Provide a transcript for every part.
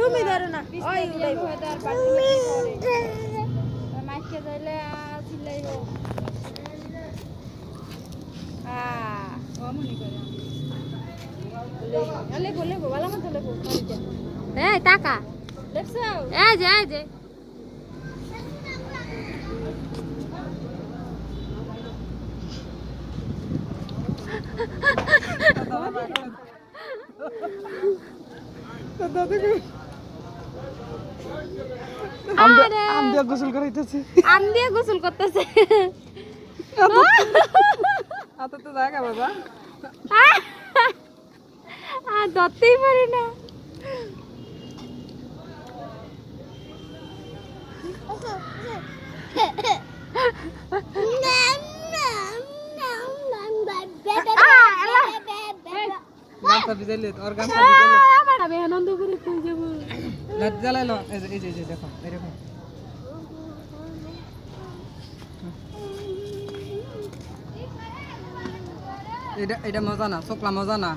তুমি ধরো না। ওই মাইকে যাইলে চিল্লাইবো। টাকা দেখছ? এই যে এই যে আরে, আম দিয়ে গোসল করাইতেছে আম দিয়ে গোসল করতেছে। হাতে তো জায়গা বাবা আর ধরতেই পারি না। গামছা ভিজাইলে ওর গামছা ভিজাইলে। আমার আমি আনন্দ করে তুই যাব লাইট জ্বালাইলো এই যে এই যে এই যে দেখো এরকম। এটা এটা মজা না চোখলা মজা না।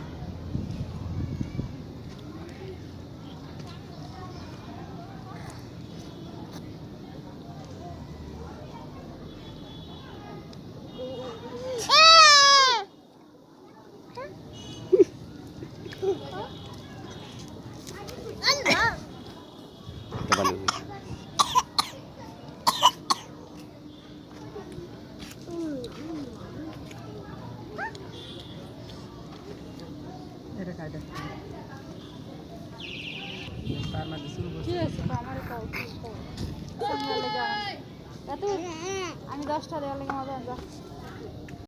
এটা আমি দশটা দেওয়ার লেগে মজা যা